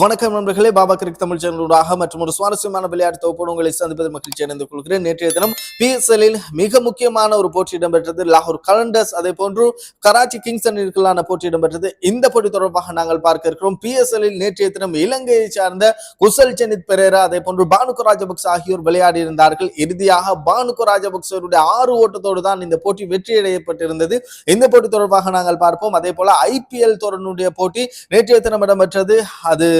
வணக்கம் நண்பர்களே பாபா கிரிக் தமிழ் சேனலூடாக மற்றும் ஒரு சுவாரஸ்யமான விளையாட்டு தொகுப்போடு உங்களை சந்திப்பது மகிழ்ச்சி அடைந்து கொள்கிறேன். நேற்றைய தினம் பிஎஸ்எல்லில் மிக முக்கியமான ஒரு போட்டி இடம்பெற்றது. லாகூர் கலண்டர்ஸ் அதே போன்று கராச்சி கிங்ஸ் அணிகளான போட்டி இடம்பெற்றது. இந்த போட்டி தொடர்பாக நாங்கள் பார்க்க இருக்கிறோம். பிஎஸ்எல்லில் நேற்றைய தினம் இலங்கையை சார்ந்த குசல் செனித் பெரேரா அதே போன்று பானுக்கு ராஜபக்ச ஆகியோர் விளையாடி இருந்தார்கள். இறுதியாக பானுக்கு ராஜபக்சருடைய ஆறு ஓட்டத்தோடு தான் இந்த போட்டி வெற்றியடையப்பட்டிருந்தது. இந்த போட்டி தொடர்பாக நாங்கள் பார்ப்போம். அதே போல ஐபிஎல் தொடருடைய போட்டி நேற்றைய தினம் இடம்பெற்றது. அது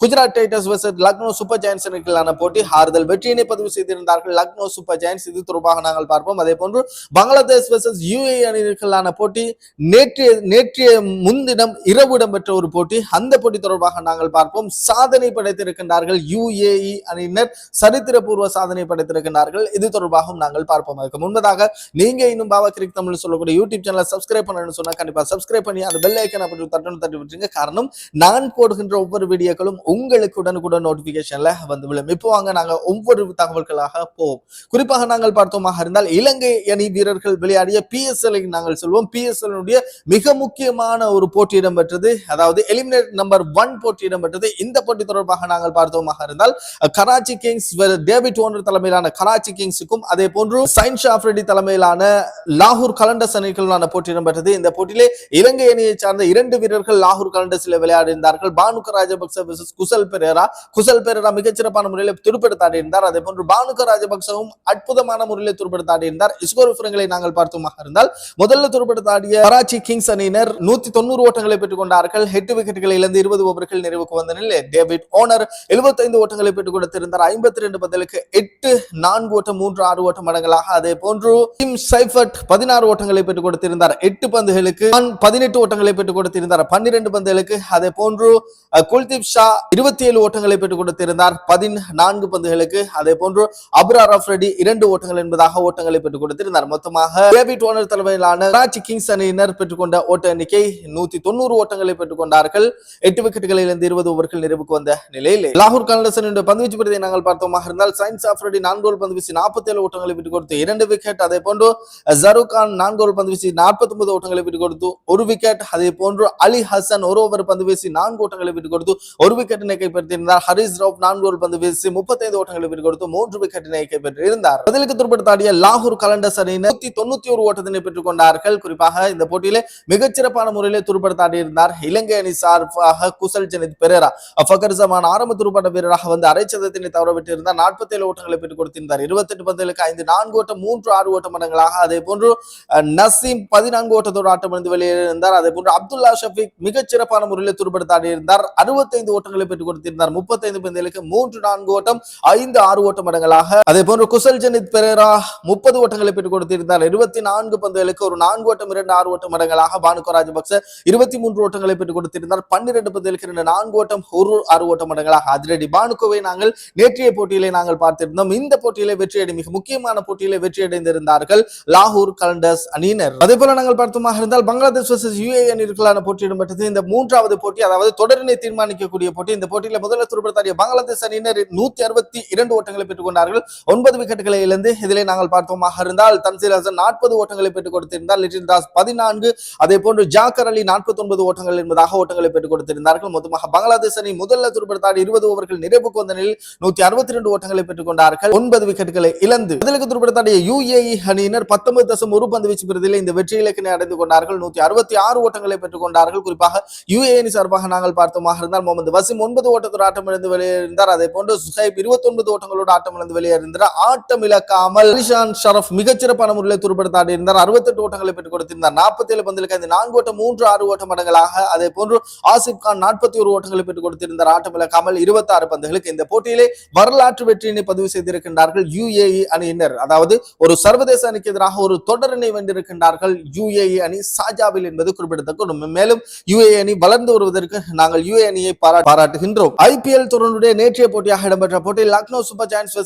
Gujarat titans versus Lucknow super giants அணிகளான போட்டி. ஆறுதல் வெற்றியினை பதிவு செய்திருந்தார்கள். லக்னோ சூப்பர் ஜாயின்ஸ் இது தொடர்பாக நாங்கள் பார்ப்போம். அதே போன்று பங்களாதேஷ் வர்சஸ் யூஏ அணிகளான போட்டி. நேற்றைய நேற்றைய முன்தினம் இரவு இடம்பெற்ற ஒரு போட்டி. அந்த போட்டி தொடர்பாக நாங்கள் பார்ப்போம். சாதனை படைத்திருக்கின்றார்கள் யுஏஇ அணியினர். சரித்திரபூர்வ சாதனை படைத்திருக்கின்றார்கள். இது தொடர்பாகவும் நாங்கள் பார்ப்போம். அதுக்கு முன்பதாக நீங்க இன்னும் பாபா கிரிக் தமிழ் சொல்லக்கூடிய யூடியூப் சேனலை சப்ஸ்கிரைப் பண்ணணும்னு சொன்னா கண்டிப்பா சப்ஸ்கிரைப் பண்ணி அந்த பெல் ஐக்கன் அப்படி தட்டணும் தட்டி விட்டுருங்க. காரணம் நான் போடுகின்ற ஒவ்வொரு வீடியோக்களும் உங்களுக்கு உடனுக்குடன் நோட்டிபிகேஷன்ல வந்து விழும். இப்போ வாங்க நாங்க ஒவ்வொரு தகவல்களாக போவோம். குறிப்பாக நாங்கள் பார்த்தோமாக இருந்தால் இலங்கை அணி வீரர்கள் விளையாடிய பிஎஸ்எல் நாங்கள் சொல்வோம். பிஎஸ்எல் மிக முக்கியமான ஒரு போட்டி இடம்பெற்றது அதாவது எலிமினேட் நம்பர் ஒன் போட்டி இடம்பெற்றது. இந்த போட்டி தொடர்பாக நாங்கள் பார்த்தோமாக இருந்தால் கராச்சி கிங்ஸ் டேவிட் ஓனர் தலைமையிலான கராச்சி கிங்ஸுக்கும் அதே போன்று சைன் ஷாஃப்ரெடி தலைமையிலான லாகூர் கலண்டர்ஸ் அணிகளான போட்டி இடம்பெற்றது. இந்த போட்டியிலே இலங்கை அணியை சார்ந்த இரண்டு வீரர்கள் லாகூர் கலண்டர்ஸில் விளையாடி இருந்தார்கள் பானுக ராஜபக்ச குசல் பெரேரா. குசல் பெரேரா மிகச்சிறப்பான முறையில் துடுப்படுத்தாடி இருந்தார். அதே போன்று பானுக ராஜபக்சவும் அற்புதமான முறையில் துடுப்படுத்தாடி இருந்தார். இஸ்கோர் விவரங்களை நாங்கள் பார்த்தோமாக இருந்தால் முதல்ல துடுப்படுத்தாடிய கராச்சி கிங்ஸ் அணியினர் நூத்தி தொண்ணூறு ஓட்டங்களை பெற்றுக் கொண்டார்கள். எட்டு விக்கெட்டுகளை இழந்து இருபது ஓவர்கள் நிறைவுக்கு வந்த நிலையில் டேவிட் ஓனர் 75 ஓட்டங்களை பெற்றுக் கொடுத்திருந்தார். ஐம்பத்தி ரெண்டு பதிலுக்கு எட்டு நான்கு ஓட்டம் மூன்று ஆறு ஓட்டம் மடங்களாக அதே போன்று டிம் சைஃபர்ட் பதினாறு ஓட்டங்களை பெற்றுக் கொடுத்திருந்தார். எட்டு பந்துகளுக்கு பதினெட்டு ஓட்டங்களை பெற்றுக் கொடுத்திருந்தார். பன்னிரண்டு பந்துகளுக்கு. அதே போன்று குல்தீப் ஷா இருபத்தி ஏழு ஓட்டங்களை பெற்றுக் கொடுத்திருந்தார். பதினான்கு பந்துகளுக்கு. அதே போன்று அப்ரார் அஃப்ரெடி இரண்டு ஓட்டங்கள் என்பதாக ஓட்டங்களை பெற்றுக் கொடுத்திருந்தார். மொத்தமாக டேவிட் ஓனர் தலைமையிலான கராச்சி கிங்ஸ் அணியினர் பெற்றுக்கொண்ட ஓட்ட எண்ணிக்கை நூத்தி தொண்ணூறு ஓட்டங்களை பெற்றுக் கொண்டார்கள். எட்டு விக்கெட்டுகளில் இருந்து இருபது ஓவர்கள் நிறைவுக்கு வந்த நிலையில் லாகூர் கலண்டசனுடைய பந்துவீச்சு பிரதியை நாங்கள் பார்த்தோமாக இருந்தால் சயின்ஸ் ஆஃப்ரெடி நான்கு ஓவர் பந்து வீசி நாற்பத்தி ஏழு ஓட்டங்களை விட்டுக் கொடுத்து இரண்டு விக்கெட் அதே போன்று ஜருக் கான் நான்கு ஓவர் பந்து வீசி நாற்பத்தி ஒன்பது ஓட்டங்களை விட்டுக் கொடுத்து ஒரு விக்கெட் அதே போன்று அலி ஹசன் ஒரு ஓவர் பந்து வீசி நான்கு ஓட்டங்களை விட்டுக் கொடுத்து ஒரு விக்கெட் விக்கெட்டினை கைப்பற்றியிருந்தார் ஹரிஸ் ரவுப் நான்கு ஒரு பந்து வீசி முப்பத்தைந்து ஓட்டங்களை விட்டுக் கொடுத்து மூன்று விக்கெட்டினை கைப்பற்றியிருந்தார் பதிலுக்கு துடுப்படுத்தாடிய லாகூர் கலண்டர்ஸ் அணியினர் நூத்தி தொண்ணூத்தி ஒரு ஓட்டத்தினை பெற்றுக் கொண்டார்கள். குறிப்பாக இந்த போட்டியிலே மிகச்சிறப்பான முறையிலே துடுப்படுத்தாடியிருந்தார். இலங்கை அணி சார்பாக குசல் ஜனித் பெரேரா. ஃபகர் ஜமான் ஆரம்ப துடுப்பாட்ட வீரராக வந்து அரை சதத்தினை தவறவிட்டிருந்தார் நாற்பத்தி ஏழு ஓட்டங்களை பெற்றுக் கொடுத்திருந்தார். இருபத்தெட்டு பந்துகளுக்கு ஐந்து நான்கு ஓட்டம் மூன்று ஆறு ஓட்ட மடங்களாக அதே போன்று நசீம் பதினான்கு ஓட்டத்தோடு ஆட்டம் இருந்து வெளியேறியிருந்தார். அதே போன்று அப்துல்லா ஷபீக் மிகச்சிறப்பான முறையில் துடுப்படுத்தாடி இருந்தார் அறுபத்தைந்து ஓட்டங்களை பெற்றுக் கொடுத்திருந்தார் முப்பத்தைந்து பந்தயங்களுக்கு மூன்று நான்கு ஓட்டம் ஐந்து ஆறு ஓட்டம் மடங்களாக. அதே போன்று குசல் ஜனித் பெரேரா முப்பது ஓட்டங்களை பெற்றுக் கொடுத்திருந்தார் இருபத்தி நான்கு பந்தயங்களுக்கு ஒரு நான்கு ஓட்டம் இரண்டு ஆறு ஓட்டம் மடங்களாக பானுகோ ராஜபக்ச இருபத்தி மூன்று ஓட்டங்களை பெற்றுக் கொடுத்திருந்தார் பன்னிரண்டு பந்தயங்களுக்கு இரண்டு நான்கு ஓட்டம் ஒரு ஆறு ஓட்டம் மடங்களாக. அதிரடி பானுகோவை நாங்கள் நேற்றைய போட்டியிலே நாங்கள் பார்த்திருந்தோம். இந்த போட்டியிலே வெற்றியடை மிக முக்கியமான போட்டியிலே வெற்றியடைந்திருந்தார்கள் லாகூர் கலண்டர்ஸ் அணியினர். அதே போல நாங்கள் பார்த்தோமாக இருந்தால் பங்களாதேஷ் வர்சஸ் யுஏ அணிகளான போட்டி இடம்பெற்றது. இந்த மூன்றாவது போட்டி அதாவது தொடரினை தீர்மானிக்கக்கூடிய போட்டி இந்த போட்டியில முதல்ல துருப்படுத்தாடிய பங்களாதேஷ் அணியினர் நூத்தி அறுபத்தி இரண்டு ஓட்டங்களை பெற்றுக் கொண்டார்கள் ஒன்பது விக்கெட்டுகளை இழந்து இதிலே நாங்கள் பார்த்தோமாக இருந்தால் தன்சீர் ஹசன் நாற்பது ஓட்டங்களை பெற்றுக் கொடுத்திருந்தார். லிட்டில் தாஸ் பதினான்கு. அதே போன்று ஜாக்கர் அலி நாற்பத்தி ஒன்பது ஓட்டங்கள் என்பதாக ஓட்டங்களை பெற்றுக் கொடுத்திருந்தார்கள். மொத்தமாக பங்களாதேஷ் அணி முதல்ல துருப்படுத்தாடி இருபது ஓவர்கள் நிறைவுக்கு வந்த நிலையில் நூத்தி அறுபத்தி ரெண்டு ஓட்டங்களை பெற்றுக் கொண்டார்கள். ஒன்பது விக்கெட்டுகளை இழந்து பதிலுக்கு துருப்படுத்தாடிய யுஏஇ அணியினர் பத்தொன்பது தசம் ஒரு பந்து வீச்சு பிரதியில் இந்த வெற்றி இலக்கினை அடைந்து கொண்டார்கள். நூத்தி அறுபத்தி ஆறு ஓட்டங்களை பெற்றுக் கொண்டார்கள். குறிப்பாக யுஏஇ அணி சார்பாக நாங்கள் பார்த்தோமாக இருந்தால் முகமது வசிம் ஒன்பது ஓட்டத்தோட ஆட்டம் இழந்து வெளியேறினார். அதே போன்று சுஹைப் இருபத்தி ஒன்பது ஓட்டங்களோட ஆட்டம் இழந்து வெளியேறினார். ஆட்டம் இழக்காமல் அலிஷான் ஷரப் மிகச்சிறப்பான முறையில் துடுப்படுத்தாடி இருந்தார் அறுபத்தெட்டு ஓட்டங்களை பெற்றுக் கொடுத்திருந்தார். நாற்பத்தி ஏழு பந்திலுக்கு ஐந்து நான்கு ஓட்டம் மூன்று ஆறு ஓட்ட மடங்களாக அதே போன்று ஆசிப் கான் நாற்பத்தி ஒரு ஓட்டங்களை பெற்றுக் கொடுத்திருந்தார். ஆட்டம் இழக்காமல் இருபத்தி ஆறு பந்துகளுக்கு இந்த போட்டியிலே வரலாற்று வெற்றியினை பதிவு செய்திருக்கின்றார்கள் யுஏஇ அணியினர். அதாவது ஒரு சர்வதேச அணிக்கு எதிராக ஒரு தொடரினை வென்றிருக்கின்றார்கள் யுஏஇ அணி. சாஜாவில் என்பது குறிப்பிடத்தக்க மேலும் யுஏ அணி வளர்ந்து வருவதற்கு நாங்கள் யுஏ அணியை பாரா- பாராட்டுகின்றோம் ஐபிஎல் தொடருடைய நேற்றைய போட்டியாக இடம்பெற்ற போட்டியில் Lucknow super giants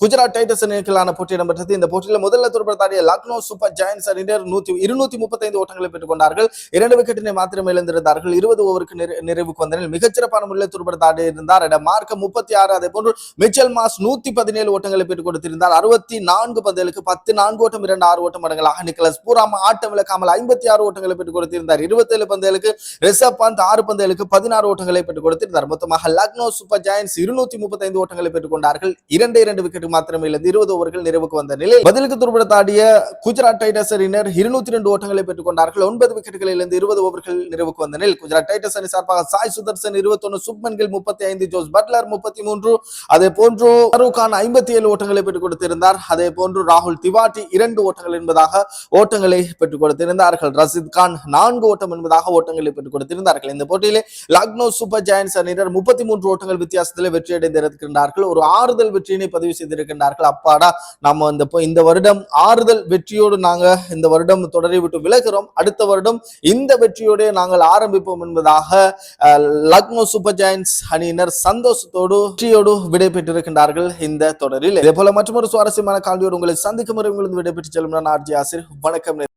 Gujarat titans அணிகளான போட்டி இடம்பெற்றது. இந்த போட்டியில் முதல்ல துடுப்படுத்தாடிய லக்னோ சூப்பர் ஜெயின்ஸ் அணியினர் நூத்தி இருநூத்தி முப்பத்தைந்து ஓட்டங்களை பெற்றுக் கொண்டார்கள் இரண்டு விக்கெட்டினை மாத்திரம் இழந்திருந்தார்கள். இருபது ஓவருக்கு நிறைவுக்கு வந்தனர் மிகச்சிறப்பான முறையில் துடுப்படுத்தாடி இருந்தார். இடம் மார்க்க முப்பத்தி ஆறு அதே போன்று மிச்சல் மாஸ் நூத்தி பதினேழு ஓட்டங்களை பெற்றுக் கொடுத்திருந்தார். அறுபத்தி நான்கு பந்தலுக்கு பத்து நான்கு ஓட்டம் இரண்டு ஆறு ஓட்டம் அடங்கலாக நிக்கலஸ் பூராம ஆட்டம் விளக்காமல் ஐம்பத்தி ஆறு ஓட்டங்களை பெற்றுக் கொடுத்திருந்தார். இருபத்தேழு பந்தலுக்கு ரிஷப் பந்த் ஆறு பந்தலுக்கு பதினாறு ஓட்டங்களை பெற்றுக் கொடுத்திருந்தார். மொத்தமாக லக்னோ சூப்பர் ஜெயின்ஸ் இருநூத்தி முப்பத்தைந்து ஓட்டங்களை பெற்றுக் கொண்டார்கள். இரண்டு இரண்டு விக்கெட் மாத்திரமே இழந்து இருபது ஓவர்கள் நிறைவுக்கு வந்த நிலையில் பதிலுக்கு துருப்பிடத்தாடிய குஜராத் டைட்டஸ் அணியினர் இருநூத்தி ரெண்டு ஓட்டங்களை பெற்றுக் கொண்டார்கள். ஒன்பது விக்கெட்டுகளில் இருபது ஓவர்கள் நிறைவுக்கு வந்த நிலையில் குஜராத் டைட்டஸ் அணி சார்பாக சாய் சுதர்சன் இருபத்தொன்னு சுப்மன் கில் முப்பத்தி ஐந்து ஜோஸ் பட்லர் முப்பத்தி மூன்று அதே போன்று ஷாருக் கான் ஐம்பத்தி ஏழு ஓட்டங்களை பெற்றுக் கொடுத்திருந்தார். அதே போன்று ராகுல் திவாட்டி இரண்டு ஓட்டங்கள் என்பதாக ஓட்டங்களை பெற்றுக் கொடுத்திருந்தார்கள். ரசித் கான் நான்கு ஓட்டம் என்பதாக ஓட்டங்களை பெற்றுக் கொடுத்திருந்தார்கள். இந்த போட்டியிலே லக்னோ சூப்பர் ஜெயன்ஸ் அணியினர் முப்பத்தி மூன்று ஓட்டங்கள் வித்தியாசத்தில் வெற்றியடைந்திருக்கின்றார்கள் ஒரு ஆறுதல் வெற்றியினை பதிவு செய்து செய்திருக்கின்றார்கள். அப்பாடா நம்ம இந்த இந்த வருடம் ஆறுதல் வெற்றியோடு நாங்க இந்த வருடம் தொடரை விட்டு விலகிறோம். அடுத்த வருடம் இந்த வெற்றியோடு நாங்கள் ஆரம்பிப்போம் என்பதாக லக்னோ சூப்பர் ஜெயின்ஸ் அணியினர் சந்தோஷத்தோடு வெற்றியோடு விடைபெற்றிருக்கின்றார்கள் இந்த தொடரில். இதே போல மற்றொரு சுவாரஸ்யமான கால்வியோடு உங்களை சந்திக்கும் வரை உங்களுக்கு விடைபெற்று செல்லும் நான் ஆர்ஜி ஆசிர். வணக்கம்.